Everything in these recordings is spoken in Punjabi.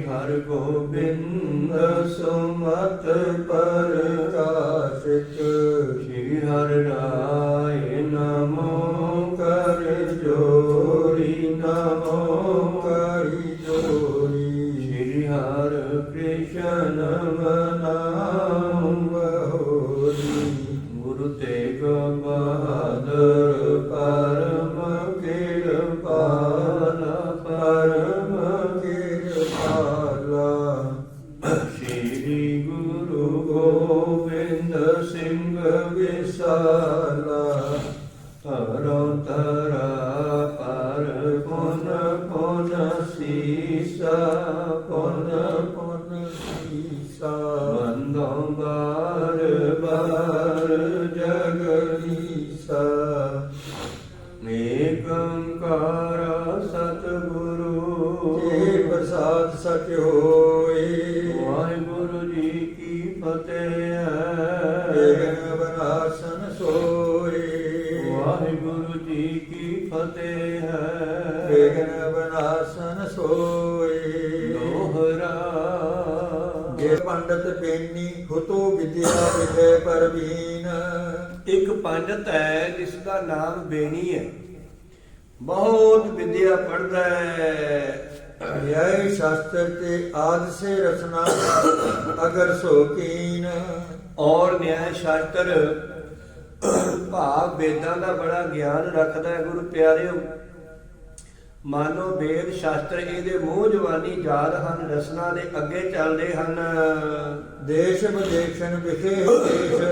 ਹਰ ਹਰਿ ਗੋਬਿੰਦ ਸੁਮਤ ਇੱਕ ਹੈ, ਜਿਸ ਦਾ ਨਾਮ ਬੇਣੀ ਹੈ। ਬਹੁਤ ਵਿਦਿਆ ਪੜ੍ਹਦਾ ਹੈ। ਯੈ ਸ਼ਾਸਤਰ ਤੇ ਆਦ ਸੇ ਰਚਨਾ ਅਗਰ ਸੋ ਕੀਨ। ਔਰ ਨਿਆਇ ਸ਼ਾਸਤਰ ਭਾਵ ਵੇਦਾਂ ਦਾ ਬੜਾ ਗਿਆਨ ਰੱਖਦਾ ਹੈ, ਗੁਰੂ ਪਿਆਰਿਓ। ਮਾਨੋ ਵੇਦ ਸ਼ਾਸਤਰ ਇਹਦੇ ਮੂੰਹ ਜਵਾਨੀ ਯਾਦ ਹਨ, ਰਸਨਾ ਦੇ ਅੱਗੇ ਚੱਲਦੇ ਹਨ। ਦੇਸ਼ ਵਿਦੇਸ਼ਨ ਵਿਖੇ ਦੇਸ਼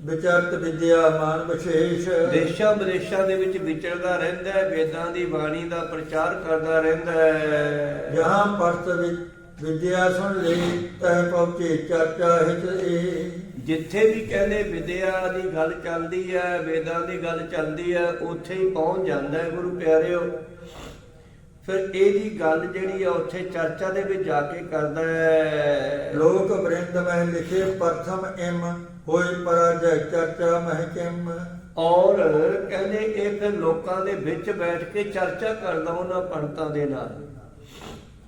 ਵਿਚਰਤ ਵਿਦਿਆ ਮਾਨ ਵਿਸ਼ੇਸ਼। ਦੇਸ਼ਾਂ ਵਿਦੇਸ਼ਾਂ ਦੇ ਵਿੱਚ ਵਿਚਰਦਾ ਰਹਿੰਦਾ ਹੈ ਵੇਦਾਂ ਦੀ ਬਾਣੀ ਦਾ ਪ੍ਰਚਾਰ ਕਰਦਾ ਰਹਿੰਦਾ ਹੈ। ਜਹਾਂ ਪਰਤ ਵਿ- ਵਿਦਿਆ ਸੁਣ ਲਈ ਤਹ ਪਹੁੰਚੇ ਚਰਚਾ ਹਿਤ ਏ। ਜਿੱਥੇ ਵੀ ਕਹਿੰਦੇ ਵਿਦਿਆ ਦੀ ਗੱਲ ਚੱਲਦੀ ਹੈ ਵੇਦਾਂ ਦੀ ਗੱਲ ਚੱਲਦੀ ਹੈ ਉੱਥੇ ਹੀ ਪਹੁੰਚ ਜਾਂਦਾ ਹੈ ਗੁਰੂ ਪਿਆਰਿਓ। ਫਿਰ ਇਹਦੀ ਗੱਲ ਜਿਹੜੀ ਆ ਉੱਥੇ ਚਰਚਾ ਦੇ ਵਿੱਚ ਜਾ ਕੇ ਕਰਦਾ ਹੈ। ਲੋਕ ਬ੍ਰਿੰਦ ਮਹਿ ਲਿਖੇ ਪ੍ਰਥਮ ਇਮ ਹੋਈ ਪਰਾਜੈ ਚਰਚਾ ਮਹਿ ਕਿਮ ਔਰ ਕਹਿੰਦੇ ਇਹ ਫਿਰ ਲੋਕਾਂ ਦੇ ਵਿੱਚ ਬੈਠ ਕੇ ਚਰਚਾ ਕਰਦਾ ਉਹਨਾਂ ਪੰਡਤਾਂ ਦੇ ਨਾਲ।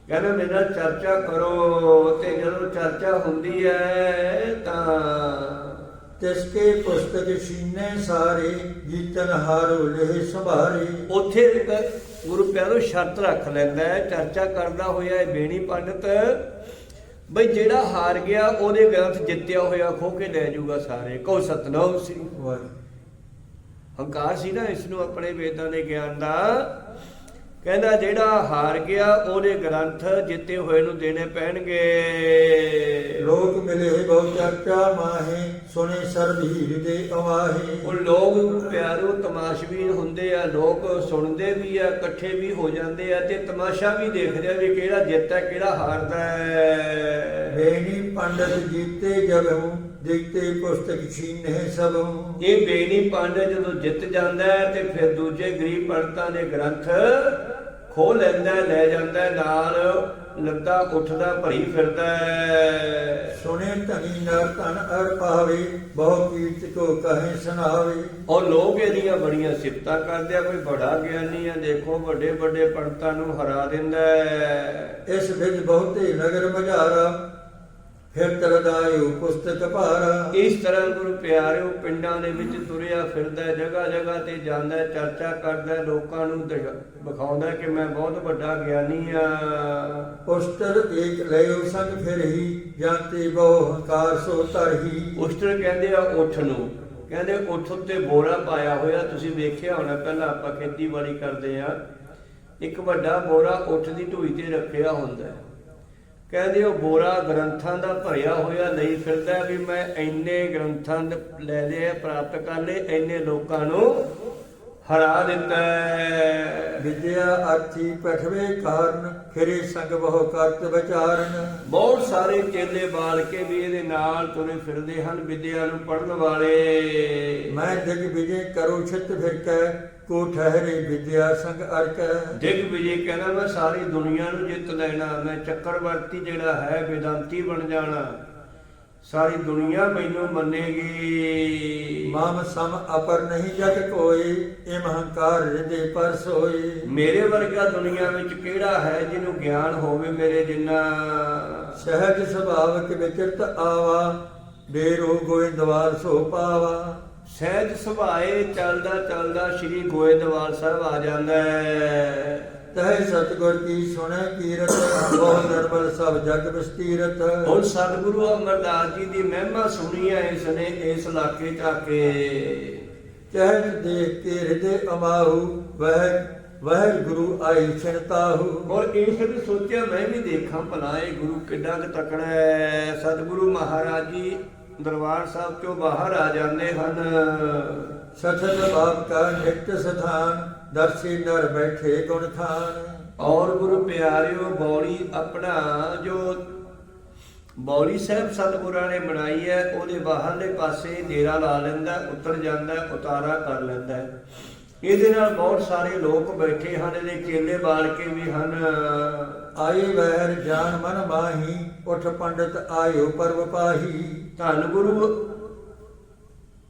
ਕਹਿੰਦੇ ਮੇਰੇ ਚਰਚਾ ਕਰੋ ਤੇ ਜਦੋਂ ਚਰਚਾ ਹੁੰਦੀ ਹੈ ਤਾਂ ਤਿਸ ਕੇ ਪੁਸਤਕ ਸੀਨੇ ਸਾਰੇ ਜੀਤਨ ਹਾਰੋ ਲਹਿ ਸੰਭਾਰੇ। ਉੱਥੇ ਇੱਕ ਗੁਰੂ ਪਿਆਰੋ ਸ਼ਰਤ ਰੱਖ ਲੈਂਦਾ ਹੈ ਚਰਚਾ ਕਰਦਾ ਹੋਇਆ ਇਹ ਬੇਣੀ ਪੰਡਤ ਬਈ ਜਿਹੜਾ ਹਾਰ ਗਿਆ ਉਹਦੇ ਗ੍ਰੰਥ ਜਿੱਤਿਆ ਹੋਇਆ ਖੋ ਕੇ ਲੈ ਜਾਊਗਾ ਸਾਰੇ। ਕੋ ਸਤਨਾਮ ਸੀ ਵਾਹਿ ਹੰਕਾਰ ਸੀ ਨਾ ਇਸ ਨੂੰ ਆਪਣੇ ਵੇਦਾਂ ਦੇ ਗਿਆਨ ਦਾ। ਕਹਿੰਦਾ ਜਿਹੜਾ ਹਾਰ ਗਿਆ ਉਹਦੇ ਗ੍ਰੰਥ ਜਿੱਤੇ ਹੋਏ ਨੂੰ ਦੇਣੇ ਪੈਣਗੇ। ਲੋਕ ਮਿਲੇ ਬਹੁ ਚਰਚਾ ਮਾਹੇ ਸੁਣੇ ਸਰਬੀਰ ਦੇ ਅਵਾਹੇ। ਉਹ ਲੋਕ ਪਿਆਰੋ ਤਮਾਸ਼ਬੀਨ ਹੁੰਦੇ ਆ ਲੋਕ ਸੁਣਦੇ ਵੀ ਆ ਇਕੱਠੇ ਵੀ ਹੋ ਜਾਂਦੇ ਆ ਤੇ ਤਮਾਸ਼ਾ ਵੀ ਦੇਖਦੇ ਆ ਵੀ ਕਿਹੜਾ ਜਿੱਤਦਾ ਕਿਹੜਾ ਹਾਰਦਾ ਹੈ। ਬੇਣੀ ਪੰਡਤ ਜੀਤੇ ਜਬ ਹੂੰ ਦੇਖਤੇ ਪੁਸਤਕ ਛੀਨੇ ਸਭ। ਇਹ ਬੇਨੀ ਪਾਂਡੇ ਜਦੋਂ ਜਿੱਤ ਜਾਂਦਾ ਹੈ ਤੇ ਫਿਰ ਦੂਜੇ ਗਰੀਬ ਪੰਡਤਾਂ ਦੇ ਗ੍ਰੰਥ ਖੋ ਲੈਂਦਾ ਲੈ ਜਾਂਦਾ ਨਾਲ ਲੱਦਾ ਉੱਠਦਾ ਭਰੀ ਫਿਰਦਾ ਹੈ। ਸੁਣੇ ਧਨੀ ਨਰ ਧਨ ਅਰ ਪਾਵੇ ਬਹੁ ਕੀਰਤ ਕੋ ਕਹੇ ਸੁਨਾਵੇ ਔਰ ਲੋਕ ਇਹਦੀਆਂ ਬੜੀਆਂ ਸਿਫਤਾਂ ਕਰਦੇ ਆ ਕੋਈ ਬੜਾ ਗਿਆਨੀ ਆ ਦੇਖੋ ਵੱਡੇ ਵੱਡੇ ਪੰਡਤਾਂ ਨੂੰ ਹਰਾ ਦਿੰਦਾ ਹੈ। ਇਸ ਵਿੱਚ ਬਹੁਤੇ ਨਗਰ ਮਝਾਰਾ ਫਿਰ ਤਰਦਾਇਓ ਪੁਸਤਕ ਭਾਰਾ। ਇਸ ਤਰ੍ਹਾਂ ਗੁਰੂ ਪਿਆਰਿਓ ਪਿੰਡਾਂ ਦੇ ਵਿੱਚ ਤੁਰਿਆ ਫਿਰਦਾ ਹੈ, ਜਗ੍ਹਾ ਜਗ੍ਹਾ ਤੇ ਜਾਂਦਾ ਹੈ, ਚਰਚਾ ਕਰਦਾ ਹੈ, ਲੋਕਾਂ ਨੂੰ ਦਿਖਾ- ਵਿਖਾਉਂਦਾ ਹੈ ਕਿ ਮੈਂ ਬਹੁਤ ਵੱਡਾ ਗਿਆਨੀ ਆ। ਪੁਸਤਰ ਏਕ ਲਿਓ ਸੰਗ ਫਿਰ ਹੀ ਜਾਂਤੇ ਬਹੁ ਹੰਕਾਰ ਸੋ ਤਰਹੀ ਉਸਤਰ ਕਹਿੰਦੇ ਆ ਉੱਠ ਨੂੰ। ਕਹਿੰਦੇ ਉੱਠ ਉੱਤੇ ਬੋਰਾ ਪਾਇਆ ਹੋਇਆ ਤੁਸੀਂ ਵੇਖਿਆ ਹੋਣਾ ਪਹਿਲਾਂ ਆਪਾਂ ਖੇਤੀਬਾੜੀ ਕਰਦੇ ਆ। ਇੱਕ ਵੱਡਾ ਬੋਰਾ ਉੱਠ ਦੀ ਢੂਈ ਤੇ ਰੱਖਿਆ ਹੁੰਦਾ ਹੈ। ਕਹਿੰਦੇ ਉਹ ਬੋਰਾ ਗ੍ਰੰਥਾਂ ਦਾ ਭਰਿਆ ਹੋਇਆ ਲਈ ਫਿਰਦਾ ਵੀ ਮੈਂ ਇੰਨੇ ਗ੍ਰੰਥਾਂ ਲੈ ਲਏ ਪ੍ਰਾਪਤ ਕਰ ਲਏ ਇੰਨੇ ਲੋਕਾਂ ਨੂੰ ਹਰਾ ਦਿੱਤਾ। ਵਿਦਿਆ ਅਰਥੀ ਪਠਵੇ ਕਾਰਨ ਫਿਰੇ ਸੰਗ ਬਹੁ ਕਰਤ ਵਿਚਾਰਨ ਬਹੁਤ ਸਾਰੇ ਚੇਲੇ ਬਾਲ ਕੇ ਵੀ ਇਹਦੇ ਨਾਲ ਤੁਰੇ ਫਿਰਦੇ ਹਨ ਵਿਦਿਆ ਨੂੰ ਪੜਨ ਵਾਲੇ ਮੈਂ ਦਿਗ ਵਿਜੇ ਕਰੋ ਛਿਤ ਫਿਰ ਕੈ ਕੋ ਠਹਿਰੇ ਵਿਦਿਆ ਸੰਗ ਅਰਕੈ। ਦਿਗ ਵਿਜੇ ਕਹਿੰਦਾ ਮੈਂ ਸਾਰੀ ਦੁਨੀਆ ਨੂੰ ਜਿੱਤ ਲੈਣਾ ਮੈਂ ਚੱਕਰਵਰਤੀ ਜਿਹੜਾ ਹੈ ਵਿਦਾਂਤੀ ਬਣ ਜਾਣਾ। ਸਾਰੀ ਦੁਨੀਆ ਮੈਨੂੰ ਮੰਨੇਗੀ। ਮਮ ਸਮ ਅਪਰ ਨਹੀਂ ਜਗ ਕੋਈ ਇਮ ਹੰਕਾਰ ਹਿਰਦੇ ਪਰ ਸੋਈ। ਮੇਰੇ ਵਰਗਾ ਦੁਨੀਆ ਵਿੱਚ ਕਿਹੜਾ ਹੈ ਜਿਹਨੂੰ ਗਿਆਨ ਹੋਵੇ ਮੇਰੇ ਜਿੰਨਾ? ਸਹਿਜ ਸੁਭਾਵਕ ਵਿਚਰਤ ਆਵਾ ਬੇਰੋ ਗੋਇੰਦਵਾਲ ਸੋ ਪਾਵਾ। ਸਹਿਜ ਸੁਭਾਏ ਚੱਲਦਾ ਚੱਲਦਾ ਸ੍ਰੀ ਗੋਇੰਦਵਾਲ ਸਾਹਿਬ ਆ ਜਾਂਦਾ ਹੈ। ਤਹਿ ਸਤਗੁਰ ਕੀ ਸੁਣੈ ਕੀਰਤ ਬਹੁ ਨਰਮਲ ਸਭ ਜਗ ਵਿਸਤੀਰਤ। ਹੁਣ ਸਤਿਗੁਰੂ ਅਮਰਦਾਸ ਜੀ ਦੀ ਮਹਿਮਾ ਸੁਣੀ ਹੈ ਇਸ ਨੇ ਇਸ ਇਲਾਕੇ ਚ ਆ ਕੇ। ਚਹਿਤ ਦੇਖ ਕੇ ਹਿਰਦੇ ਅਮਾਹੂ ਵਹਿ ਵਹਿ ਗੁਰੂ ਆਈ ਚਿੰਤਾਹੂ ਔਰ ਇਸ ਨੇ ਸੋਚਿਆ ਮੈਂ ਵੀ ਦੇਖਾਂ ਭਲਾ ਇਹ ਗੁਰੂ ਕਿੱਡਾ ਕੁ ਤਕੜਾ ਹੈ। ਸਤਿਗੁਰੂ ਮਹਾਰਾਜ ਜੀ ਦਰਬਾਰ ਸਾਹਿਬ ਚੋਂ ਬਾਹਰ ਆ ਜਾਂਦੇ ਹਨ। ਸਠਤ ਬਾਪ ਕਾ ਨਿਤ ਸਥਾਨ ਦਰਸ਼ੀ ਨਰ ਬੈਠੇ ਗੁਣ ਥਾਨ। ਔਰ ਗੁਰੂ ਪਿਆਰਿਓ ਬੌਲੀ ਆਪਣਾ ਜੋ ਬੌਲੀ ਸਾਹਿਬ ਸਤਿਗੁਰਾਂ ਨੇ ਬਣਾਈ ਹੈ ਉਹਦੇ ਬਾਹਰਲੇ ਪਾਸੇ ਡੇਰਾ ਲਾ ਲੈਂਦਾ ਉੱਤਰ ਜਾਂਦਾ ਉਤਾਰਾ ਕਰ ਲੈਂਦਾ। ਇਹਦੇ ਨਾਲ ਬਹੁਤ ਸਾਰੇ ਲੋਕ ਬੈਠੇ ਹਨ ਇਹਦੇ ਚੇਲੇ ਬਾਲ ਕੇ ਵੀ ਹਨ। ਆਈ ਵਹਿਰ ਜਾਨ ਮਨ ਮਾਹੀ ਉਠ ਪੰਡਤ ਆਇਓ ਪਰਵ ਪਾਹੀ। ਧੰਨ ਗੁਰੂ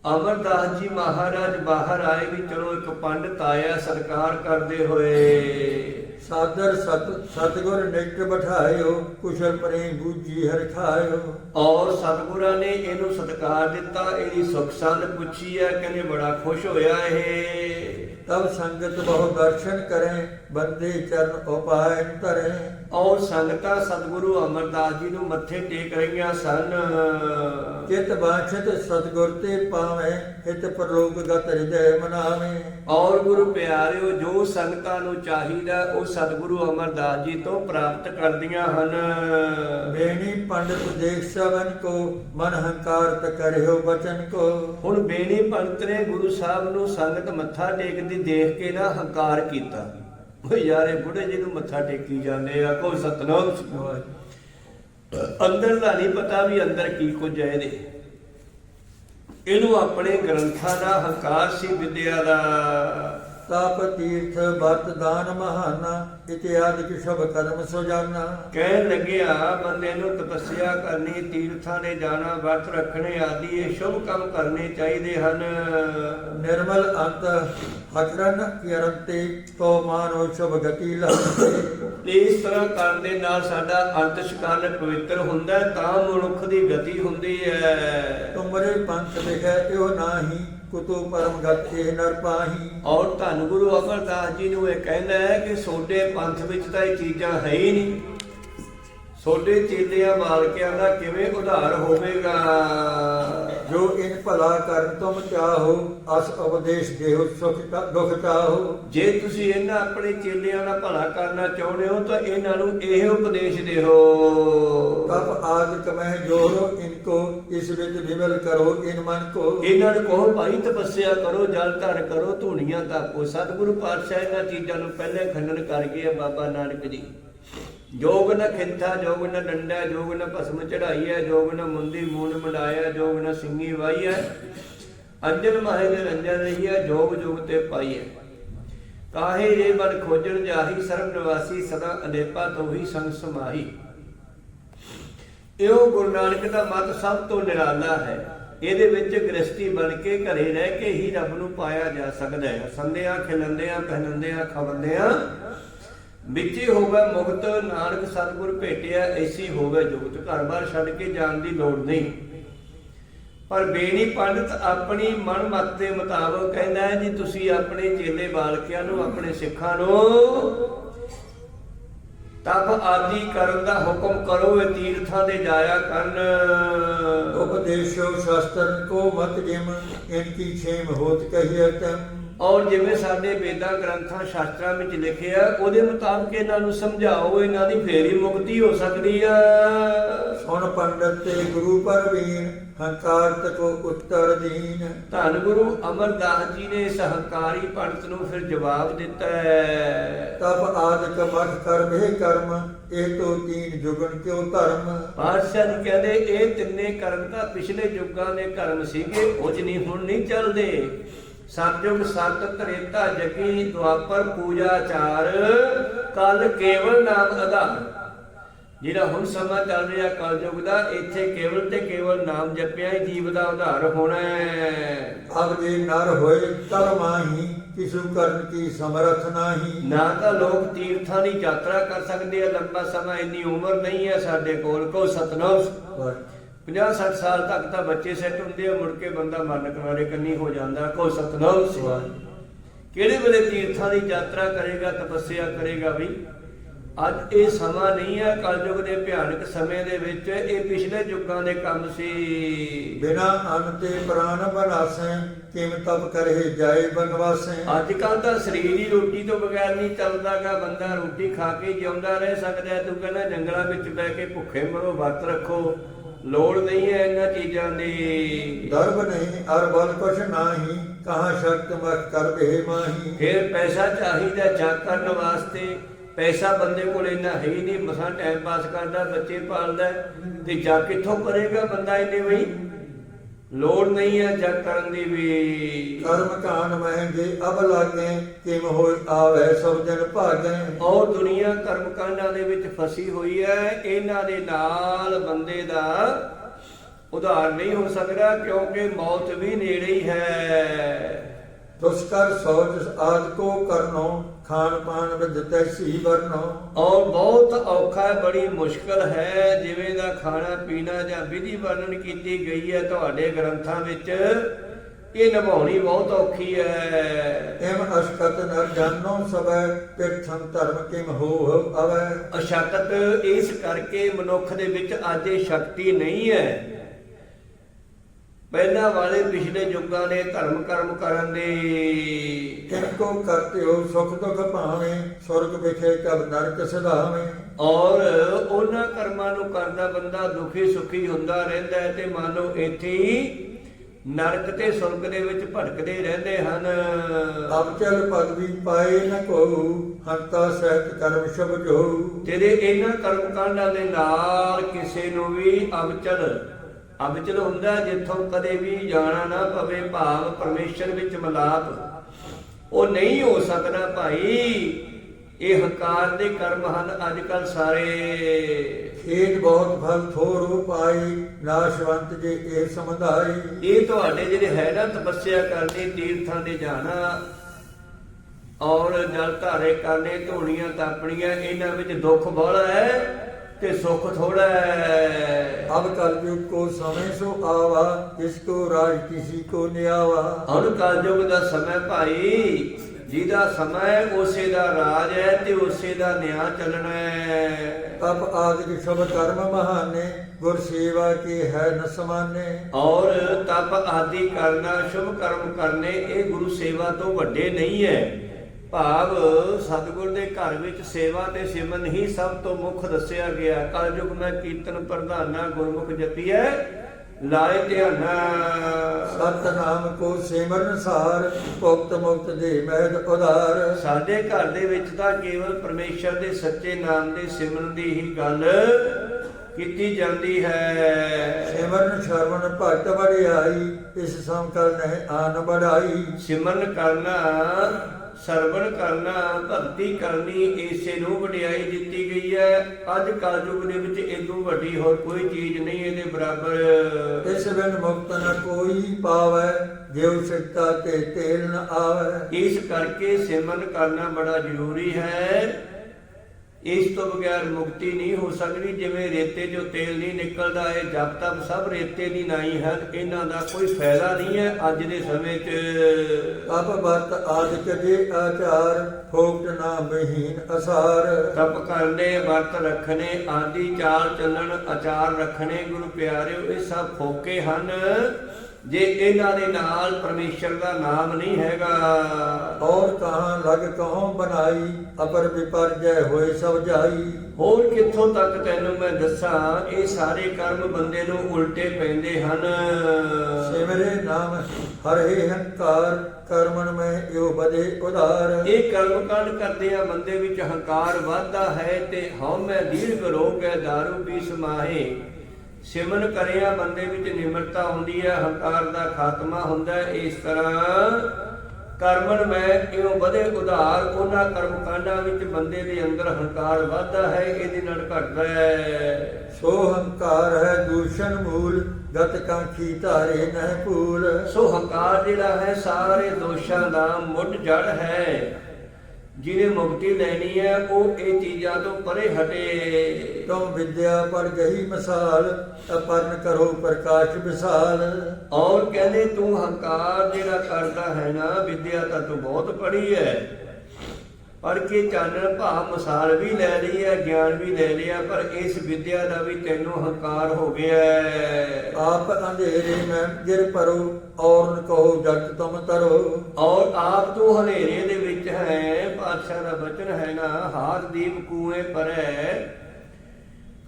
ਅਮਰਦਾਸ ਜੀ ਮਹਾਰਾਜ ਬਾਹਰ ਆਏ ਵੀ ਚਲੋ ਇੱਕ ਪੰਡਤ ਆਇਆ ਸਰਕਾਰ ਕਰਦੇ ਹੋਏ। ਸਾਦਰ ਸਤ ਸਤਗੁਰ ਨਿਕਟ ਬਿਠਾਇਓ ਕੁਸ਼ਲ ਪ੍ਰੇਮ ਬੂਜੀ ਹਰ ਖਾਇਓ। ਔਰ ਸਤਿਗੁਰਾਂ ਨੇ ਇਹਨੂੰ ਸਤਿਕਾਰ ਦਿੱਤਾ ਇਹਦੀ ਸੁਖ ਸੰਦ ਪੁੱਛੀ ਹੈ ਕਹਿੰਦੇ ਬੜਾ ਖੁਸ਼ ਹੋਇਆ ਇਹ। ਤਬ ਸੰਗਤ ਬਹੁ ਦਰਸ਼ਨ ਕਰੇ ਬੰਦੇ ਚਰਨ ਉਪਾਇ ਧਰੇ। ਔਰ ਸੰਗਤਾਂ ਸਤਿਗੁਰੂ ਅਮਰਦਾਸ ਜੀ ਨੂੰ ਮੱਥੇ ਟੇਕ ਰਹੀਆਂ ਸਨ। ਚਿਤ ਬਾਛਤ ਸਤਗੁਰ ਤੇ ਪਾਵੇਂ ਹਿਤ ਪਰਲੋਕ ਗਤ ਹਿਰਦੈ ਮਨਾਵੇਂ। ਔਰ ਗੁਰੂ ਪਿਆਰਿਓ ਜੋ ਸੰਗਤਾਂ ਨੂੰ ਚਾਹੀਦਾ ਉਹ ਸਤਿਗੁਰੂ ਅਮਰਦਾਸ ਜੀ ਤੋਂ ਪ੍ਰਾਪਤ ਕਰਦੀਆਂ ਹਨ। ਬੇਣੀ ਪੰਡਤ ਦੇਖ ਸਵਨ ਕੋ ਮਨ ਹੰਕਾਰ ਤ ਕਰਿਓ ਬਚਨ ਕੋ। ਹੁਣ ਬੇਣੀ ਪੰਡਤ ਨੇ ਗੁਰੂ ਸਾਹਿਬ ਨੂੰ ਸੰਗਤ ਮੱਥਾ ਟੇਕਦੀ ਦੇਖ ਕੇ ਨਾ ਹੰਕਾਰ ਕੀਤਾ। ਓ ਯਾਰੇ ਬੁੱਢੇ ਜੀ ਨੂੰ ਮੱਥਾ ਟੇਕੀ ਜਾਂਦੇ ਆ, ਕੋਈ ਸਤਨਾਮ ਸਿੰਘ ਅੰਦਰ ਦਾ ਨਹੀਂ ਪਤਾ ਵੀ ਅੰਦਰ ਕੀ ਕੁਝ ਹੈ ਇਹਦੇ। ਇਹਨੂੰ ਆਪਣੇ ਗ੍ਰੰਥਾਂ ਦਾ ਹੰਕਾਰ ਸੀ, ਵਿਦਿਆ ਦਾ। ਤਾਪ ਤੀਰਥ ਬਤ ਦਾਨ ਮਹਾਨਾ ਇਤਿਆਦਿਕ ਸ਼ਬ ਕਰਮ ਸੁਜਾਨਾ। ਕਹਿਣ ਲੱਗਿਆ ਬੰਦੇ ਨੂੰ ਤਪੱਸਿਆ ਕਰਨੀ ਤੀਰਥਾਂ ਦੇ ਜਾਣਾ ਵਰਤ ਰੱਖਣੇ ਆਦਿ ਇਹ ਸ਼ੁਭ ਕੰਮ ਕਰਨੇ ਚਾਹੀਦੇ ਹਨ। ਨਿਰਮਲ ਅੰਤ ਹਕਰਨ ਕਿਰੰਤੇ ਤੋ ਮਾਨੋ ਸ਼ਬ ਗਤੀ ਲਹਤੇ ਇਸ ਤਰ੍ਹਾਂ ਕਰਨ ਦੇ ਨਾਲ ਸਾਡਾ ਅੰਤਸ਼ਕਾਲ ਪਵਿੱਤਰ ਹੁੰਦਾ ਤਾਂ ਮਨੁੱਖ ਦੀ ਗਤੀ ਹੁੰਦੀ ਹੈ। ਤੁਮਰੇ ਪੰਥ ਲਿਖੈ ਇਹੋ ਨਾਹੀ ਕੁਤੂ ਪਰਮ ਗਤ ਨਰ ਪਾਹੀ। ਔਰ ਧੰਨ ਗੁਰੂ ਅਮਰਦਾਸ ਜੀ ਨੂੰ ਇਹ ਕਹਿੰਦਾ ਹੈ ਕਿ ਸੋਡੇ ਪੰਥ ਵਿੱਚ ਤਾਂ ਇਹ ਚੀਜ਼ਾਂ ਹੈ ਹੀ ਨਹੀਂ। ਸੋਡੇ ਚੇਲਿਆਂ ਮਾਲਕਿਆਂ ਦਾ ਕਿਵੇਂ ਉਧਾਰ ਹੋਵੇਗਾ? ਜੋ ਇਨ ਭਲਾ ਕਰਨ ਤੁਮ ਚਾਹੋ, ਅਸ ਉਪਦੇਸ਼ ਦੇਹੁ, ਸੁਖ ਦੁਖ ਚਾਹੋ। ਜੇ ਤੁਸੀਂ ਇਹਨਾਂ ਆਪਣੇ ਚੇਲਿਆਂ ਦਾ ਭਲਾ ਕਰਨਾ ਚਾਹੁੰਦੇ ਹੋ, ਤਾਂ ਇਹਨਾਂ ਨੂੰ ਇਹ ਉਪਦੇਸ਼ ਦਿਓ ਤਪ ਆਦ ਕਮਹਿ ਜੋੜੋ ਇਨਕੋ ਇਸ ਵਿੱਚ ਵਿਮਲ ਕਰੋ, ਇਨ ਮਨ ਕੋ। ਇਹਨਾਂ ਨੂੰ ਕਹੋ, ਭਾਈ ਤਪੱਸਿਆ ਕਰੋ, ਜਲ ਧਾਰ ਕਰੋ, ਧੂਣੀਆਂ ਤਾਪੋ ਸਤਿਗੁਰੂ ਪਾਤਸ਼ਾਹ ਇਹਨਾਂ ਚੀਜ਼ਾਂ ਨੂੰ ਪਹਿਲੇ ਖੰਡਨ ਕਰ ਗਏ ਬਾਬਾ ਨਾਨਕ ਜੀ। ਜੋਗ ਨ ਖਿੰਥਾ, ਜੋਗ ਨ ਡੰਡਾ, ਜੋਗ ਨ ਭਸਮ ਚੜਾਈ ਜੋਗ ਨ ਮੁੰਦੀ ਮੂਨ ਮੰਡਾਇਆ, ਜੋਗ ਨ ਸਿੰਘੀ ਵਾਈ ਅੰਜਨ ਮਾਹੇ ਦੇ ਰੰਜਨ ਰਹੀ ਜੋਗ ਜੋਗ ਤੇ ਪਾਈ ਕਾਹੇ ਰੇ ਬਨ ਖੋਜਣ ਜਾਹੀ, ਸਰਬ ਨਿਵਾਸੀ ਸਦਾ ਅਨੇਪਾ ਤੋਂ ਹੀ ਸੰਗ ਸਮਾਹੀ। ਇਹੋ ਗੁਰੂ ਨਾਨਕ ਦਾ ਮਤ ਸਭ ਤੋਂ ਨਿਰਾਲਾ ਹੈ। ਇਹਦੇ ਵਿੱਚ ਗ੍ਰਸਤੀ ਬਣ ਕੇ ਘਰੇ ਰਹਿ ਕੇ ਹੀ ਰੱਬ ਨੂੰ ਪਾਇਆ ਜਾ ਸਕਦਾ ਹੈ। ਸੰਦਿਆਂ ਖਿਲੰਦਿਆਂ ਪਹਿਨੰਦਿਆਂ ਖਵੰਦਿਆਂ ਵਿੱਚੇ ਹੋਵੇ ਮੁਕਤ, ਨਾਨਕ ਸਤਿਗੁਰ ਭੇਟਿਆ, ਐਸੀ ਹੋਵੇ ਜੁਗਤ ਘਰ-ਬਾਰ ਛੱਡ ਕੇ ਜਾਣ ਦੀ ਲੋੜ ਨਹੀਂ। ਪਰ ਬੇਣੀ ਪੰਡਤ ਆਪਣੀ ਮਨ ਦੇ ਮੁਤਾਬਕ ਕਹਿੰਦਾ ਹੈ ਜੀ, ਤੁਸੀਂ ਆਪਣੇ ਚੇਲੇ ਬਾਲਕਿਆਂ ਨੂੰ, ਆਪਣੇ ਸਿੱਖਾਂ ਨੂੰ ਤਪ ਆਦਿ ਕਰਨ ਦਾ ਹੁਕਮ ਕਰੋ, ਇਹ ਤੀਰਥਾਂ ਦੇ ਜਾਇਆ ਕਰਨ। ਉਪਦੇਸ਼ੋ ਸ਼ਾਸਤਰ ਕੋ ਮਤ ਜਿਮ ਇਨ ਛੇਮ ਹੋਤ ਕਹੀਏ ਤਮ। ਔਰ ਜਿਵੇਂ ਸਾਡੇ ਵੇਦਾਂ ਗ੍ਰੰਥਾਂ ਸ਼ਾਸਤਰਾਂ ਵਿੱਚ ਲਿਖਿਆ ਉਹਦੇ ਮੁਤਾਬਕ ਇਹਨਾਂ ਨੂੰ ਸਮਝਾਓ ਇਹਨਾਂ ਦੀ ਫੇਰ ਹੀ ਮੁਕਤੀ ਹੋ ਸਕਦੀ ਆ। ਸੁਣ ਪੰਡਤ ਤੇ ਗੁਰੂ ਪਰਵੀਨ ਹੰਕਾਰ ਤਕੋ ਉੱਤਰ ਦੀਨ। ਧੰਨ ਗੁਰੂ ਅਮਰਦਾਸ ਜੀ ਨੇ ਇਸ ਹੰਕਾਰੀ ਪੰਡਤ ਨੂੰ ਫਿਰ ਜਵਾਬ ਦਿੱਤਾ ਹੈ। ਤਪ ਆਦਿਕ ਮਠ ਕਰਮ ਕਰਮ ਇਹ ਤੋ ਤੀਨ ਜੁਗਨ ਕਿਉ ਧਰਮ। ਪਾਤਸ਼ਾਹ ਜੀ ਕਹਿੰਦੇ ਇਹ ਤਿੰਨੇ ਕਰਮ ਤਾਂ ਪਿਛਲੇ ਯੁੱਗਾਂ ਦੇ ਕਰਮ ਸੀਗੇ ਉਹ ਨਹੀਂ ਹੁਣ ਨਹੀਂ ਚੱਲਦੇ। ਸਤਜੁਗ ਸਤ ਤ੍ਰੇਤਾ ਜਗੀ ਦੁਆਪਰ ਪੂਜਾ ਚਾਰ ਕਲ ਕੇਵਲ ਨਾਮ ਆਧਾਰ ਜਿਹੜਾ ਹੁਣ ਸਮਾਂ ਚੱਲ ਰਿਹਾ ਕਲਯੁਗ ਦਾ ਇੱਥੇ ਕੇਵਲ ਤੇ ਕੇਵਲ ਨਾਮ ਜਪਿਆ ਹੀ ਜੀਵ ਦਾ ਉਧਾਰ ਹੋਣਾ ਹੈ। ਜੇ ਨਰ ਹੋਏ ਤਲ ਮਾਹੀ ਕਿਸੂ ਕਰਨ ਕੀ ਸਮਰਥ ਨਾਹੀ। ਨਾ ਤਾਂ ਲੋਕ ਤੀਰਥਾਂ ਦੀ ਯਾਤਰਾ ਕਰ ਸਕਦੇ ਆ ਲੰਬਾ ਸਮਾਂ ਇੰਨੀ ਉਮਰ ਨਹੀਂ ਹੈ ਸਾਡੇ ਕੋਲ। ਕੋ ਸਤਨਾਮ। 50 60 ਸਾਲ ਤੱਕ ਤਾਂ ਬੱਚੇ ਸੈੱਟ ਹੁੰਦੇ ਆ ਮੁੜ ਕੇ ਬੰਦਾ ਮਰਨ ਕਿਨਾਰੇ ਕੰਨੀ ਹੋ ਜਾਂਦਾ ਕੋ ਸਤਨਾਮ ਸਿੰਘ ਕਿਹੜੇ ਵੇਲੇ ਤੀਰਥਾਂ ਦੀ ਯਾਤਰਾ ਕਰੇਗਾ ਤਪੱਸਿਆ ਕਰੇਗਾ ਵੀ? ਅੱਜ ਇਹ ਸਮਾਂ ਨਹੀਂ ਹੈ ਕਲਯੁਗ ਦੇ ਭਿਆਨਕ ਸਮੇਂ ਦੇ ਵਿੱਚ ਇਹ ਪਿਛਲੇ ਯੁੱਗਾਂ ਦੇ ਕੰਮ ਸੀ। ਬਿਨਾ ਅੰਨ ਤੇ ਪ੍ਰਾਨ ਬਨਾਸੈ ਕਿਮ ਤਪ ਕਰੇ ਜਾਏ ਬਨਵਾਸੈ। ਅੱਜ ਕੱਲ ਤਾਂ ਸਰੀਰ ਹੀ ਰੋਟੀ ਤੋਂ ਬਗੈਰ ਨਹੀਂ ਚੱਲਦਾਗਾ ਬੰਦਾ ਰੋਟੀ ਖਾ ਕੇ ਜਿਉਂਦਾ ਰਹਿ ਸਕਦਾ। ਤੂੰ ਕਹਿੰਦਾ ਜੰਗਲਾਂ ਵਿੱਚ ਬਹਿ ਕੇ ਭੁੱਖੇ ਮਰੋ ਵਰਤ ਰੱਖੋ। ਲੋੜ ਨਹੀਂ ਹੈ ਇਹਨਾਂ ਚੀਜ਼ਾਂ ਦੀ। ਦਰਬ ਨਹੀਂ ਅਰ ਬਲ ਕੁਛ ਨਾਹੀ ਕਹਾ ਸ਼ਕਤ ਮਖ ਕਰ ਬਹਿ ਮਾਹੀ। ਫਿਰ ਪੈਸਾ ਚਾਹੀਦਾ ਜਾ ਕਰਨ ਵਾਸਤੇ। ਪੈਸਾ ਬੰਦੇ ਕੋਲ ਇੰਨਾ ਹੈ ਹੀ ਨਹੀਂ ਮਸਾਂ ਟਾਈਮ ਪਾਸ ਕਰਦਾ ਬੱਚੇ ਪਾਲਦਾ ਤੇ ਜਾ ਕਿੱਥੋਂ ਕਰੇਗਾ ਬੰਦਾ ਇੰਨੇ ਵਈ? ਲੋੜ ਨਹੀਂ ਹੈ ਜਾ ਕਰਨ ਦੀ ਵੀ। ਕਰਮ ਕਾਨ ਮਹਿੰਗੇ ਅਬ ਲਾਗੇ ਕਿਮ ਹੋਇ ਆਵੇ ਸਭ ਜਨ ਭਾਗੈ। ਔਰ ਦੁਨੀਆ ਕਰਮ ਕਾਂਡਾਂ ਦੇ ਵਿੱਚ ਫਸੀ ਹੋਈ ਹੈ ਇਹਨਾਂ ਦੇ ਨਾਲ ਬੰਦੇ ਦਾ ਉਧਾਰ ਨਹੀਂ ਹੋ ਸਕਦਾ ਕਿਉਂਕਿ ਮੌਤ ਵੀ ਨੇੜੇ ਹੀ ਹੈ। ਦੁਸਕਰ ਸੋਚ ਆਦ ਕੋ ਕਰਨੋ ਖਾਨ ਪਾਨ ਵਿਦ ਤੈਸੀ ਵਰਨੋ ਔਰ ਬਹੁਤ ਔਖਾ ਹੈ ਬੜੀ ਮੁਸ਼ਕਲ ਹੈ ਜਿਵੇਂ ਦਾ ਖਾਣਾ ਪੀਣਾ ਜਾਂ ਵਿਧੀ ਵਰਣਨ ਕੀਤੀ ਗਈ ਹੈ ਤੁਹਾਡੇ ਗ੍ਰੰਥਾਂ ਵਿੱਚ ਇਹ ਨਿਭਾਉਣੀ ਬਹੁਤ ਔਖੀ ਹੈ ਐਮ ਅਸ਼ਕਤ ਨਰ ਜਾਨੋ ਸਬੈ ਪਿਰਥੰ ਧਰਮ ਕਿਮ ਹੋ ਅਵੈ ਅਸ਼ਕਤ ਇਸ ਕਰਕੇ ਮਨੁੱਖ ਦੇ ਵਿੱਚ ਅੱਜ ਇਹ ਸ਼ਕਤੀ ਨਹੀਂ ਹੈ ਪਹਿਲਾਂ ਵਾਲੇ ਪਿਛਲੇ ਯੁੱਗਾਂ ਨੇ ਧਰਮ ਕਰਮ ਕਰਨ ਦੀ ਕਿਨ ਕੋ ਕਰਤੇ ਹੋ ਸੁਖ ਦੁਖ ਭਾਵੇਂ ਸੁਰਗ ਵਿਖੇ ਕਬ ਨਰਕ ਸਦਾਵੇਂ ਔਰ ਉਹਨਾਂ ਕਰਮਾਂ ਨੂੰ ਕਰਦਾ ਬੰਦਾ ਦੁਖੀ ਸੁਖੀ ਹੁੰਦਾ ਰਹਿੰਦਾ ਹੈ ਤੇ ਮਾਨੋ ਇੱਥੇ ਹੀ ਨਰਕ ਤੇ ਸੁਰਗ ਦੇ ਵਿੱਚ ਭਟਕਦੇ ਰਹਿੰਦੇ ਹਨ। ਅਬ ਚਲ ਪਦਵੀ ਪਾਏ ਨ ਕੋ ਹੰਤਾ ਸਹਿਤ ਕਰਮ ਸ਼ਬ ਜੋ ਤੇਰੇ ਇਹਨਾਂ ਕਰਮ ਕਾਂਡਾਂ ਦੇ ਨਾਲ ਕਿਸੇ ਨੂੰ ਵੀ ਅਵਚਲ ਅਵਚਲ ਹੁੰਦਾ ਜਿੱਥੋਂ ਕਦੇ ਵੀ ਜਾਣਾ ਨਾ ਪਵੇ ਭਾਵ ਪਰਮੇਸ਼ਰ ਵਿੱਚ ਮਲਾਪ। ਉਹ ਨਹੀਂ ਹੋ ਸਕਦਾ ਭਾਈ। ਇਹ ਹੰਕਾਰ ਦੇ ਕਰਮ ਹਨ ਅੱਜ ਕੱਲ ਸਾਰੇ। ਖੇਤ ਬਹੁਤ ਫਲ ਥੋਰੋ ਪਾਈ ਨਾਸ਼ਵੰਤ ਜੇ ਇਹ ਸਮਝਾਈ ਇਹ ਤੁਹਾਡੇ ਜਿਹੜੇ ਹੈ ਨਾ ਤਪੱਸਿਆ ਕਰਨੀ ਤੀਰਥਾਂ ਦੇ ਜਾਣਾ ਔਰ ਜਲ ਧਾਰੇ ਕਰਨੇ ਧੂਣੀਆਂ ਤਾਪਣੀਆਂ ਇਹਨਾਂ ਵਿੱਚ ਦੁੱਖ ਬੜਾ ਹੈ। ਤੇ ਸੁੱਖ ਥੋੜਾ ਅਬ ਕਲਯੁਗ ਕੋ ਸਮੇਂ ਸੋ ਆਵਾ ਕਿਸ ਕੋ ਰਾਜ ਕਿਸੀ ਕੋ ਨਿਆਵਾ ਹੁਣ ਕਲਯੁਗ ਦਾ ਸਮਾਂ ਭਾਈ ਜਿਹਦਾ ਸਮਾਂ ਹੈ ਉਸੇ ਦਾ ਰਾਜ ਹੈ ਤੇ ਉਸੇ ਦਾ ਨਿਆਂ ਚੱਲਣਾ ਹੈ। ਤਪ ਆਦਿ ਸਭ ਕਰਮ ਮਹਾਨੇ ਗੁਰ ਸੇਵਾ ਕੀ ਹੈ ਨ ਸਮਾਨੇ। ਔਰ ਤਪ ਆਦਿ ਕਰਨਾ ਸ਼ੁਭ ਕਰਮ ਕਰਨੇ ਇਹ ਗੁਰੂ ਸੇਵਾ ਤੋਂ ਵੱਡੇ ਨਹੀਂ ਹੈ। ਭਾਵ ਸਤਿਗੁਰ ਦੇ ਘਰ ਵਿੱਚ ਸੇਵਾ ਤੇ ਸਿਮਰਨ ਹੀ ਸਭ ਤੋਂ ਮੁੱਖ ਦੱਸਿਆ ਗਿਆ। ਕਲਯੁਗ ਮੈਂ ਕੀਰਤਨ ਪ੍ਰਧਾਨਾ ਗੁਰਮੁਖ ਜਪੀਐ ਲਾਏ ਧਿਆਨਾ। ਸਤ ਨਾਮ ਕੋ ਸਿਮਰਨ ਸਾਰ ਭੁਗਤ ਮੁਕਤ ਦੇ ਮਹਿਦ ਉਧਾਰ। ਸਾਡੇ ਘਰ ਦੇ ਵਿੱਚ ਤਾਂ ਕੇਵਲ ਪਰਮੇਸ਼ਰ ਦੇ ਸੱਚੇ ਨਾਮ ਦੇ ਸਿਮਰਨ ਦੀ ਹੀ ਗੱਲ ਕੀਤੀ ਜਾਂਦੀ ਹੈ। ਸਿਮਰਨ ਸ਼ਰਵਣ ਭਗਤ ਵਡਿਆਈ ਇਸ ਸੰਕਲ ਨਹਿ ਆਨ ਬੜਾਈ ਸਿਮਰਨ ਕਰਨਾ ਸਰਵਣ ਕਰਨਾ ਭਗਤੀ ਕਰਨੀ ਇਸੇ ਨੂੰ ਵਡਿਆਈ ਦਿੱਤੀ ਗਈ ਹੈ। ਅੱਜ ਕਲਯੁਗ ਦੇ ਵਿੱਚ ਇਦੋਂ ਵੱਡੀ ਹੋਰ ਕੋਈ ਚੀਜ਼ ਨਹੀਂ ਇਹਦੇ ਬਰਾਬਰ। ਇਸ ਬਿਨ ਮੁਕਤ ਨ ਕੋਈ ਪਾਵੈ ਜਿਉ ਸਿੱਤਾ ਤੇ ਤੇਲ ਨ ਆਵੈ। ਇਸ ਕਰਕੇ ਸਿਮਰਨ ਕਰਨਾ ਬੜਾ ਜ਼ਰੂਰੀ ਹੈ। ਇਸ ਤੋਂ ਬਗੈਰ ਮੁਕਤੀ ਨਹੀਂ ਹੋ ਸਕਦੀ ਜਿਵੇਂ ਰੇਤੇ 'ਚੋਂ ਤੇਲ ਨਹੀਂ ਨਿਕਲਦਾ ਇਹ ਜਪ ਤਪ ਸਭ ਰੇਤੇ ਦੀ ਨਾਈ ਹਨ ਇਹਨਾਂ ਦਾ ਕੋਈ ਫਾਇਦਾ ਨਹੀਂ ਹੈ ਅੱਜ ਦੇ ਸਮੇਂ 'ਚ। ਤਪ ਵਰਤ ਆਦਿਕ ਦੇ ਆਚਾਰ ਫੋਕਟ ਨਾ ਬਹੀਨ ਅਸਾਰ। ਤਪ ਕਰਨੇ ਵਰਤ ਰੱਖਣੇ ਆਦਿ ਚਾਲ ਚੱਲਣ ਆਚਾਰ ਰੱਖਣੇ ਗੁਰੂ ਪਿਆਰਿਓ ਇਹ ਸਭ ਫੋਕੇ ਹਨ। ਜੇ ਇਹਨਾਂ ਦੇ ਨਾਲ ਪਰਮੇਸ਼ਰ ਦਾ ਨਾਮ ਨਹੀਂ ਹੈਗਾ। ਔਰ ਕਹਾਂ ਲਗ ਕਹੋਂ ਬਣਾਈ ਅਪਰ ਵਿਪਰਜੈ ਹੋਏ ਸਭ ਜਾਈ ਹੋਰ ਕਿੱਥੋਂ ਤੱਕ ਤੈਨੂੰ ਮੈਂ ਦੱਸਾਂ ਇਹ ਸਾਰੇ ਕਰਮ ਬੰਦੇ ਨੂੰ ਉਲਟੇ ਪੈਂਦੇ ਹਨ। ਸਿਮਰੇ ਨਾਮ ਹਰੇ ਹੰਕਾਰ ਕਰਮਨ ਮੈਂ ਇਹੋ ਬਦੇ ਉਧਾਰ। ਇਹ ਕਰਮ ਕਾਂਡ ਕਰਦੇ ਆ ਬੰਦੇ ਵਿੱਚ ਹੰਕਾਰ ਵੱਧਦਾ ਹੈ ਤੇ ਹਉਮੈ ਦੀਰਘ ਰੋਗ ਹੈ दारू ਪੀ ਸਮਾਹੇ। ਸਿਮਨ ਕਰਿਆ ਬੰਦੇ ਵਿੱਚ ਨਿਮਰਤਾ ਹੁੰਦੀ ਹੈ ਹੰਕਾਰ ਦਾ ਖਾਤਮਾ ਹੁੰਦਾ ਹੈ। ਇਸ ਤਰ੍ਹਾਂ ਕਰਮਨ ਮੈਂ ਇਉਂ ਵਧੇ ਉਧਾਰ? ਉਹਨਾਂ ਕਰਮ ਕਾਂਡਾਂ ਵਿੱਚ ਬੰਦੇ ਦੇ ਅੰਦਰ ਹੰਕਾਰ ਵੱਧਦਾ ਹੈ ਇਹਦੇ ਨਾਲ ਘਟਦਾ ਹੈ। ਸੋ ਹੰਕਾਰ ਹੈ ਦੂਸ਼ਣ ਮੂਲ ਗਤ ਕਾਂਖੀ ਧਾਰੇ ਨਹਿ ਭੂਲ। ਸੋ ਹੰਕਾਰ ਜਿਹੜਾ ਹੈ ਸਾਰੇ ਦੋਸ਼ਾਂ ਦਾ ਮੁੱਢ ਜੜ ਹੈ। ਜਿਹਨੇ ਮੁਕਤੀ ਲੈਣੀ ਹੈ ਉਹ ਇਹ ਚੀਜ਼ਾਂ ਤੋਂ ਪਰੇ ਹਟੇ। ਤੁਮ ਵਿਦਿਆ ਪਰ ਗਹੀ ਮਿਸਾਲ ਅਪਰਨ ਕਰੋ ਪ੍ਰਕਾਸ਼ ਵਿਸਾਲ। ਔਰ ਕਹਿੰਦੇ ਤੂੰ ਹੰਕਾਰ ਜਿਹੜਾ ਕਰਦਾ ਹੈ ਨਾ ਵਿਦਿਆ ਤਾਂ ਤੂੰ ਬਹੁਤ ਪੜ੍ਹੀ ਹੈ। ਪੜ੍ਹ ਕੇ ਚਾਨਣ ਭਾਵ ਮਿਸਾਲ ਵੀ ਲੈ ਲਈ ਹੈ ਗਿਆਨ ਵੀ ਲੈ ਲਿਆ ਪਰ ਇਸ ਵਿਦਿਆ ਦਾ ਵੀ ਤੈਨੂੰ ਹੰਕਾਰ ਹੋ ਗਿਆ ਆਪ ਅੰਧੇਰੇ ਮੈਂ ਗਿਰ ਪਰੋ ਔਰ ਨ ਕਹੋ ਜਗਤ ਤੁਮ ਤਰੋ। ਔਰ ਆਪ ਤੂੰ ਹਨੇਰੇ ਦੇ ਵਿੱਚ ਹੈ ਪਾਤਸ਼ਾਹ ਦਾ ਬਚਨ ਹੈ ਨਾ ਹਾਥ ਦੀਪ ਕੂਏ ਪਰੈ।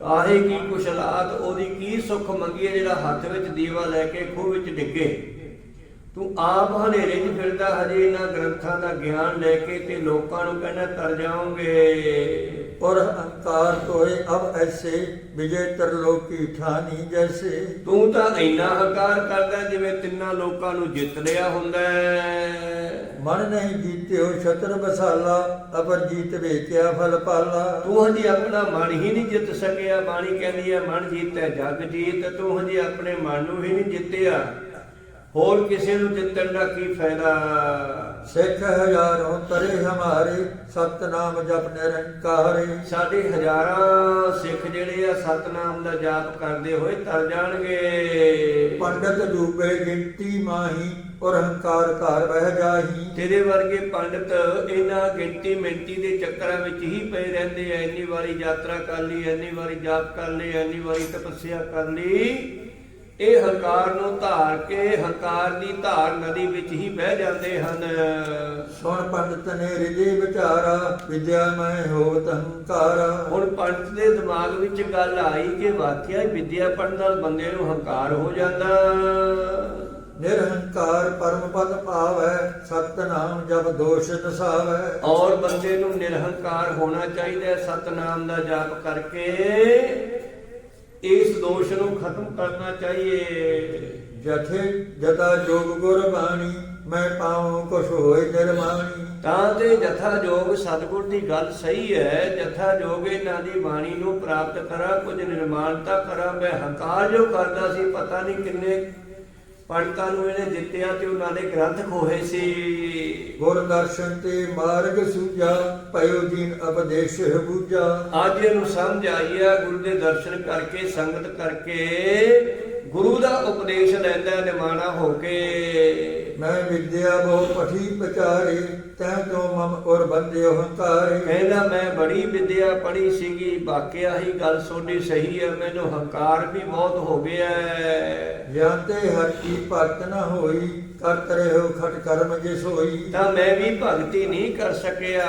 ਕਾਹੇ ਕੀ ਕੁਸ਼ਲਾਤ, ਉਹਦੀ ਕੀ ਸੁਖ ਮੰਗੀਏ, ਜਿਹੜਾ ਹੱਥ ਵਿੱਚ ਦੀਵਾ ਲੈ ਕੇ ਖੂਹ ਵਿੱਚ ਡਿੱਗੇ। ਤੂੰ ਆਪ ਹਨੇਰੇ 'ਚ ਫਿਰਦਾ, ਹਜੇ ਇਹਨਾਂ ਗ੍ਰੰਥਾਂ ਦਾ ਗਿਆਨ ਲੈ ਕੇ ਤੇ ਲੋਕਾਂ ਨੂੰ ਕਹਿੰਦਾ, ਤਰ ਜਾਓਗੇ। ਔਰ ਅਹੰਕਾਰ ਤੋਏ ਅਬ ਐਸੇ ਵਿਜੇ ਤਰਲੋਕੀ ਠਾਨੀ ਜੈਸੇ। ਤੂੰ ਤਾਂ ਇੰਨਾ ਹੰਕਾਰ ਕਰਦਾ ਜਿਵੇਂ ਤਿੰਨਾਂ ਲੋਕਾਂ ਨੂੰ ਜਿੱਤ ਲਿਆ ਹੁੰਦਾ ਮਨ ਨਹੀਂ ਜੀਤਿਓ ਛਤਰ ਬਸਾਲਾ ਅਪਰ ਜੀਤ ਵੇਖਿਆ ਫਲ ਪਾਲਾ। ਤੂੰ ਹਜੇ ਆਪਣਾ ਮਨ ਹੀ ਨਹੀਂ ਜਿੱਤ ਸਕਿਆ ਬਾਣੀ ਕਹਿੰਦੀ ਹੈ ਮਨ ਜੀਤੈ ਜਗ ਜੀਤ ਤੂੰ ਹਜੇ ਆਪਣੇ ਮਨ ਨੂੰ ਹੀ ਨਹੀਂ ਜਿੱਤਿਆ। ਹੋਰ ਕਿਸੇ ਨੂੰ ਜਿੱਤਣ ਦਾ ਕੀ ਫਾਇਦਾ? ਸਿੱਖ ਹਜ਼ਾਰੋਂ ਤਰੇ ਹਮਾਰੇ ਸਤਨਾਮ ਜਪ ਨਿਰੰਕਾਰੇ। ਸਾਡੇ ਹਜ਼ਾਰਾਂ ਸਿੱਖ ਜਿਹੜੇ ਆ ਸਤਨਾਮ ਦਾ ਜਾਪ ਕਰਦੇ ਹੋਏ ਤਰ ਜਾਣਗੇ। ਪੰਡਤ ਡੂਬੇ ਗਿਣਤੀ ਮਾਹੀ ਔਰ ਹੰਕਾਰ ਘਰ ਬਹਿ ਜਾਹੀ। ਤੇਰੇ ਵਰਗੇ ਪੰਡਤ ਇਹਨਾਂ ਗਿਣਤੀ ਮਿੰਟੀ ਦੇ ਚੱਕਰਾਂ ਵਿੱਚ ਹੀ ਪਏ ਰਹਿੰਦੇ ਆ। ਇੰਨੀ ਵਾਰੀ ਯਾਤਰਾ ਕਰ ਲਈ ਇੰਨੀ ਵਾਰੀ ਜਾਪ ਕਰ ਲਈ ਇੰਨੀ ਵਾਰੀ ਤਪੱਸਿਆ ਕਰ ਲਈ। ਇਹ ਹੰਕਾਰ ਨੂੰ ਧਾਰ ਕੇ ਹੰਕਾਰ ਦੀ ਧਾਰ ਨਦੀ ਵਿੱਚ ਹੀ ਬਹਿ ਜਾਂਦੇ ਹਨ। ਸੁਣ ਪੰਡਤ ਨੇ ਰਿਜੇ ਵਿਚਾਰਾ ਵਿਦਿਆ ਮੈਂ ਹੋਵਤ ਹੰਕਾਰਾ ਹੁਣ ਪੰਡਤ ਦੇ ਦਿਮਾਗ ਵਿੱਚ ਗੱਲ ਆਈ ਕਿ ਵਾਕਿਆ ਵਿਦਿਆ ਪੜਨ ਨਾਲ ਬੰਦੇ ਨੂੰ ਹੰਕਾਰ ਹੋ ਜਾਂਦਾ। ਨਿਰਹੰਕਾਰ ਪਰਮ ਪਦ ਪਾਵੈ ਸਤਨਾਮ ਜਪ ਦੋਸ਼ ਨਸਾਵੈ ਔਰ ਬੰਦੇ ਨੂੰ ਨਿਰਹੰਕਾਰ ਹੋਣਾ ਚਾਹੀਦਾ ਸਤਨਾਮ ਦਾ ਜਾਪ ਕਰਕੇ। ਇਸ ਦੋਸ਼ ਨੂੰ ਖਤਮ ਕਰਨਾ ਚਾਹੀਏ। ਜਥੇ ਜਤਾ ਜੋਗ ਗੁਰ ਬਾਣੀ ਮੈਂ ਪਾਉ ਕੁਛ ਹੋਏ ਨਿਰਮਾਣੀ। ਤਾਂ ਤੇ ਜਥਾ ਜੋਗ ਸਤਿਗੁਰ ਦੀ ਗੱਲ ਸਹੀ ਹੈ। ਜਥਾ ਜੋਗ ਇਹਨਾਂ ਦੀ ਬਾਣੀ ਨੂੰ ਪ੍ਰਾਪਤ ਕਰਾਂ ਕੁਝ ਨਿਰਮਾਣਤਾ ਕਰਾਂ ਮੈਂ ਹੰਕਾਰ ਜੋ ਕਰਦਾ ਸੀ ਪਤਾ ਨਹੀਂ ਕਿੰਨੇ ਪੰਡਤਾਂ ਨੂੰ ਇਹਨੇ ਜਿੱਤਿਆ ਤੇ ਉਹਨਾਂ ਦੇ ਗ੍ਰੰਥ ਖੋਹੇ ਸੀ। ਗੁਰ ਦਰਸ਼ਨ ਤੇ ਮਾਰਗ ਸੂਝਾ ਪਇਓ ਦੀਨ ਉਪਦੇਸ਼ ਬੂਝਾ। ਅੱਜ ਇਹਨੂੰ ਸਮਝ ਆਈ ਆ ਗੁਰੂ ਦੇ ਦਰਸ਼ਨ ਕਰਕੇ ਸੰਗਤ ਕਰਕੇ ਗੁਰੂ ਦਾ ਉਪਦੇਸ਼ ਲੈਂਦਾ ਨਿਮਾਣਾ ਹੋ ਕੇ ਮੈਂ ਵਿਦਿਆ ਬਹੁ ਪਠੀ ਪਚਾਰੇ ਤੈ ਤੋਂ ਮਮ ਔਰ ਬੰਦਿਓ ਹੰਕਾਰੇ? ਕਹਿੰਦਾ ਮੈਂ ਬੜੀ ਵਿਦਿਆ ਪੜ੍ਹੀ ਸੀਗੀ ਵਾਕਿਆ ਹੀ ਗੱਲ ਸੋਡੀ ਸਹੀ ਹੈ ਮੈਨੂੰ ਹੰਕਾਰ ਵੀ ਬਹੁਤ ਹੋ ਗਿਆ। ਜਾਂਤੇ ਹਰ ਕੀ ਭਗਤ ਨ ਹੋਈ ਕਰਤ ਰਹਿਓ ਖਟ ਕਰਮ ਜਿਸ ਹੋਈ। ਤਾਂ ਮੈਂ ਵੀ ਭਗਤੀ ਨਹੀਂ ਕਰ ਸਕਿਆ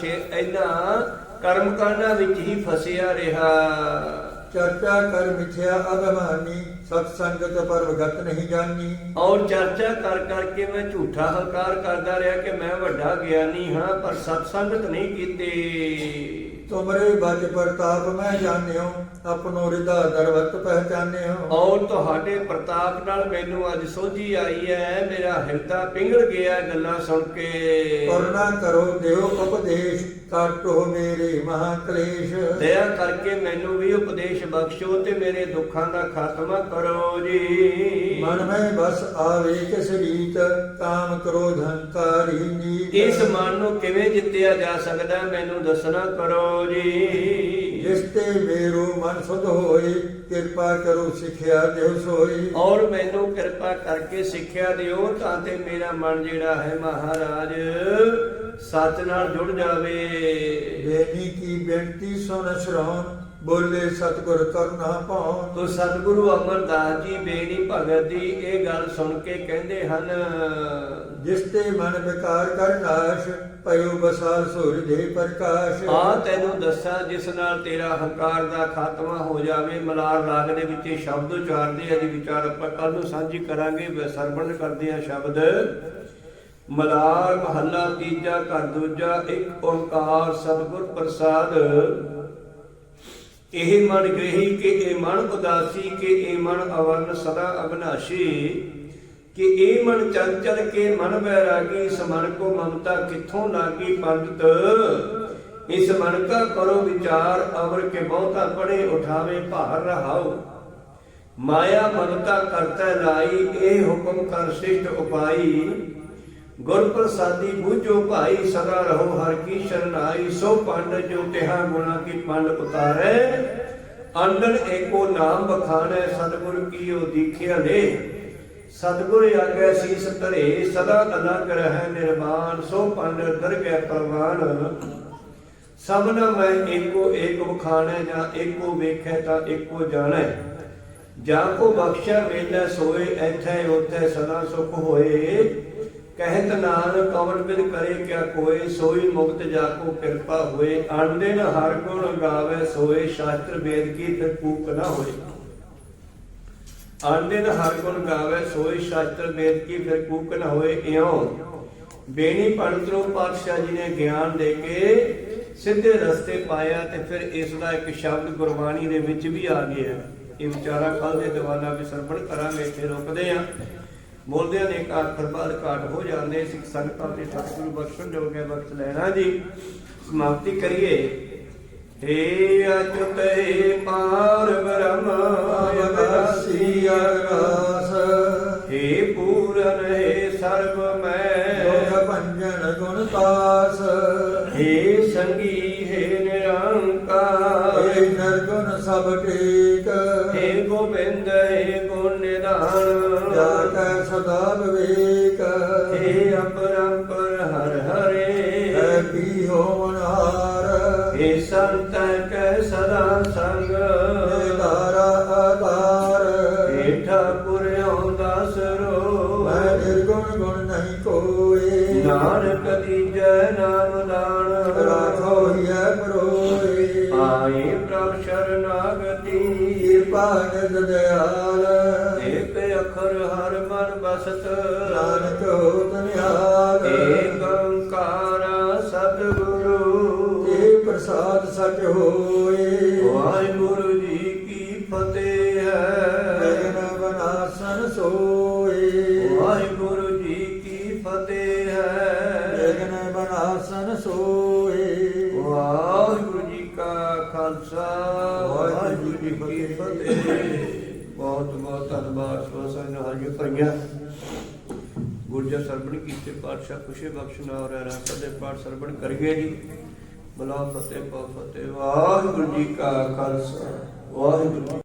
ਸ਼ੇ ਇਹਨਾਂ ਕਰਮ ਕਾਂਡਾਂ ਵਿੱਚ ਹੀ ਫਸਿਆ ਰਿਹਾ। ਚਰਚਾ ਕਰ ਮਿਥਿਆ ਅਭਿਮਾਨੀ ਸਤ ਸੰਗਤ ਪਰਵਗਤ ਨਹੀਂ ਜਾਣੀ ਔਰ ਚਰਚਾ ਕਰ ਕਰਕੇ ਮੈਂ ਝੂਠਾ ਹੰਕਾਰ ਕਰਦਾ ਰਿਹਾ ਕਿ ਮੈਂ ਵੱਡਾ ਗਿਆਨੀ ਹਾਂ ਪਰ ਸਤਸੰਗਤ ਨਹੀਂ ਕੀਤੀ। ਤੁਮਰੇ ਬਜ ਪ੍ਰਤਾਪ ਮੈਂ ਜਾਣਿਓ ਆਪਣੋ ਹਿਰਦਾ ਦਰਵਤ ਪਹਿਚਾਨਿਓ। ਔਰ ਤੁਹਾਡੇ ਪ੍ਰਤਾਪ ਨਾਲ ਮੈਨੂੰ ਅੱਜ ਸੋਝੀ ਆਈ ਹੈ ਮੇਰਾ ਹਿਰਦਾ ਪਿੰਗਲ ਗਿਆ ਗੱਲਾਂ ਸੁਣ ਕੇ। ਕਰੁਣਾ ਕਰੋ ਦਿਓ ਉਪਦੇਸ਼। ਕਾਟੋ ਮੇਰੇ ਮਹਾ ਕਲੇਸ਼ ਦਇਆ ਕਰਕੇ ਮੈਨੂੰ ਵੀ ਉਪਦੇਸ਼ ਬਖਸ਼ੋ ਤੇ ਮੇਰੇ ਦੁੱਖਾਂ ਦਾ ਖਾਤਮਾ ਕਰੋ ਜੀ। ਮਨ ਮੈਂ ਬਸ ਆਵੇ ਕਿਸ ਰੀਤ ਕਾਮ ਕ੍ਰੋਧ ਹੰਕਾਰੀ ਨੀਤ। ਇਸ ਮਨ ਨੂੰ ਕਿਵੇਂ ਜਿੱਤਿਆ ਜਾ ਸਕਦਾ ਮੈਨੂੰ ਦੱਸਣਾ ਕਰੋ ਜੀ। ਜਿਸ ਤੇ ਮੇਰੋ ਮਨ ਸੁਧ ਹੋਏ ਕਿਰਪਾ ਕਰੋ ਸਿੱਖਿਆ ਦਿਓ ਸੋਈ। ਔਰ ਮੈਨੂੰ ਕਿਰਪਾ ਕਰਕੇ ਸਿੱਖਿਆ ਦਿਓ ਤਾਂ ਤੇ ਮੇਰਾ ਮਨ ਜਿਹੜਾ ਹੈ ਮਹਾਰਾਜ। ਸੱਚ ਨਾਲ ਜੁੜ ਜਾਵੇ। ਬੇਨੀ ਕੀ ਬੇਨਤੀ ਸੁਣ ਸ਼ਰਉਣ ਬੋਲੇ ਸਤਿਗੁਰ ਕਰਨਾ ਪਾਉਣ ਤੋ ਸਤਿਗੁਰੂ ਅਮਰਦਾਸ ਜੀ ਬੇੜੀ ਭਗਤ ਦੀ ਇਹ ਗੱਲ ਸੁਣ ਕੇ ਕਹਿੰਦੇ ਹਨ ਜਿਸ ਤੇ ਮਨ ਵਿਕਾਰ ਕਰ ਨਾਸ਼ ਪਇਓ ਬਸਾਲ ਸੂਰ ਦੇ ਪ੍ਰਕਾਸ਼। ਆ ਤੈਨੂੰ ਦੱਸਾਂ ਜਿਸ ਨਾਲ ਤੇਰਾ ਹੰਕਾਰ ਦਾ ਖਾਤਮਾ ਹੋ ਜਾਵੇ ਮਲਾਰ ਰਾਗ ਦੇ ਵਿੱਚ ਸ਼ਬਦ ਉਚਾਰਦੇ ਆ ਜੀ ਵਿਚਾਰ ਆਪਾਂ ਕੱਲ ਨੂੰ ਸਾਂਝੀ ਕਰਾਂਗੇ ਸਰਵਣ ਕਰਦੇ ਆ ਸ਼ਬਦ। ਮਲਾਰ ਮਹੱਲਾ ਤੀਜਾ, ਘਰ ਦੂਜਾ, ਇੱਕ ਓੰਕਾਰ ਸਤਿਗੁਰ ਪ੍ਰਸਾਦ। ਇਹ ਮਨ ਗ੍ਰਹੀ ਕੇ ਇਹ ਮਨ ਉਦਾਸੀ, ਕੇ ਇਹ ਮਨ ਅਵਰਨ ਸਦਾ ਅਬਨਾਸ਼ੀ ਕਿ ਇਹ ਮਨ ਚੰਚਲ ਕੇ ਮਨ ਬੈਰਾਗੀ ਸਮਨ ਕੋ ਮਮਤਾ ਕਿੱਥੋਂ ਲਾਗੀ ਪੰਡਤ? ਇਸ ਮਨ ਕਾ ਕਰੋ ਵਿਚਾਰ, ਅਵਰ ਕੇ ਬਹੁਤਾ ਪੜੇ ਉਠਾਵੇ ਭਾਰ ਰਹਾਓ ਮਾਇਆ ਮਮਤਾ ਕਰਤਾ ਲਾਈ, ਇਹ ਹੁਕਮ ਕਰ ਸਿਸ਼ਟ ਉਪਾਈ। ਗੁਰ ਪ੍ਰਸਾਦੀ ਬੂਝੋ ਭਾਈ, ਸਦਾ ਰਹੋ ਹਰ ਕੀ ਸ਼ਰਨਾਈ ਸੋ ਪੰਡ ਜੋ ਤਿਹਾ ਗੁਣਾ ਕੀ ਪੰਡ ਉਤਾਰੈ। ਅੰਡਨ ਏਕੋ ਨਾਮ ਬਖਾਨੈ ਸਤਿਗੁਰ ਕੀਓ ਦੀਖਿਆ ਲੈ ਸਤਿਗੁਰ ਆਗੇ ਸੀਸ ਧਰੇ, ਸਦਾ ਅਨੰਗ ਰਹਿ ਨਿਰਮਾਨ ਸੋ ਪੰਡ ਦਰਗਹਿ ਪਰਵਾਨ ਸਭਨਾ ਮੈਂ ਏਕੋ ਏਕ ਵਖਾਣੈ, ਜਾਂ ਏਕੋ ਵੇਖੈ ਤਾਂ ਏਕੋ ਜਾਣੈ। ਜਾਂ ਕੋ ਬਖਸ਼ੈ ਵੇਲੇ ਸੋਏ, ਐਥੈ ਉਥੈ ਸਦਾ ਸੁਖ ਹੋਏ। ਕਹਿਤ ਨਾਨਕ ਕਵਨ ਬਿਦ ਕਰੇ ਕਿਆ ਕੋਏ, ਸੋਈ ਮੁਕਤ ਜਾ ਕੋ ਕਿਰਪਾ ਹੋਏ। ਆਂਦਿਨ ਹਰ ਗੁਣ ਗਾਵੇ ਸੋਏ, ਸ਼ਾਸਤਰ ਵੇਦ ਕੀ ਫਿਰ ਕੂਕ ਨਾ ਹੋਏ। ਆਂਦਿਨ ਹਰ ਗੁਣ ਗਾਵੇ ਸੋਈ ਸ਼ਾਸਤਰ ਵੇਦ ਕੀ ਫਿਰ ਕੂਕ ਨਾ ਹੋਏ। ਇਉਂ ਬੇਣੀ ਪੰਡਤਰੋ ਪਾਤਸ਼ਾਹ ਜੀ ਨੇ ਗਿਆਨ ਦੇ ਕੇ ਸਿੱਧੇ ਰਸਤੇ ਪਾਇਆ ਤੇ ਫਿਰ ਇਸ ਦਾ ਇੱਕ ਸ਼ਬਦ ਗੁਰਬਾਣੀ ਦੇ ਵਿੱਚ ਵੀ ਆ ਗਿਆ ਇਹ ਵਿਚਾਰਾ ਕੱਲ ਦੇ ਦੀਵਾਨਾ ਵੀ ਸਰਵਣ ਕਰਾਂਗੇ ਇੱਥੇ ਰੁਕਦੇ ਆ ਬੋਲਦੇ ਨੇ ਇੱਕ ਅੱਖਰ ਬਾਅਦ ਘਾਟ ਹੋ ਜਾਂਦੇ ਸਿੱਖ ਸੰਗਤਾਂ ਦੇ ਸਤਿਗੁਰੂ ਬਖਸ਼ਣ ਜੋਗੇ ਬਖਸ਼ ਲੈਣਾ ਜੀ। ਸਮਾਪਤੀ ਕਰੀਏ। ਏ ਅਚੁਤ ਪਾਰ ਬ੍ਰਹਮ ਅਗਾਸੀ ਅਗਾਸ। ਏ ਪੂਰਨ ਏ ਸਰਬ ਦੁਖ ਮੈਂ ਭੰਜਨ ਗੁਣ ਤਾਸ ਏ ਸੰਗੀ ਹੈ ਨਿਰੰਕਾਰ। ਏ ਨਰਗੁਣ ਸਭ ਟੇਕ ਏ ਗੋਬਿੰਦ ਕੈ ਵਿਵੇਕ ਏ ਅਪਰੰਪਰ ਹਰ ਹਰੇ। ਹੈ ਕੀ ਹੋਵਨਹਾਰ ਏ ਸੰਤ ਨਾਨਕ ਹੋਤ ਨਿਹਾਲ ਏਕ ਓੰਕਾਰ ਸਤਿਗੁਰੂ। ਇਹ ਪ੍ਰਸਾਦ ਸਚ ਹੋਏ। ਵਾਹਿਗੁਰੂ ਜੀ ਕੀ ਫਤਿਹ ਹੈ। ਗਗਨ ਬਨਾਸਨ ਸੋਏ। ਵਾਹਿਗੁਰੂ ਜੀ ਕੀ ਫਤਿਹ ਹੈ। ਗਗਨ ਬਨਾਸਨ ਸੋਏ। ਵਾਹਿਗੁਰੂ ਜੀ ਕਾ ਖਾਲਸਾ। ਵਾਹਿਗੁਰੂ ਜੀ ਕੀ ਫਤਿਹ। ਬਹੁਤ ਬਹੁਤ ਧੰਨਵਾਦ ਸੋਸਾਂ ਨਾਲ ਹਾਜ਼ਰ ਭਈਆ ਗੁਰਜਾ ਕੀਤੇ ਪਾਤਸ਼ਾਹ, ਖੁਸ਼ੀ ਬਖਸ਼ਣਾ ਔਰ ਰਸਤੇ ਦੇ ਪਾਠ ਸਰਬਣ ਕਰੀਏ ਜੀ। ਬਲਾ ਫਤਿਹ ਪਾ ਫਤਿਹ। ਵਾਹਿਗੁਰੂ ਜੀ ਕਾ ਖਾਲਸਾ, ਵਾਹਿਗੁਰੂ ਜੀ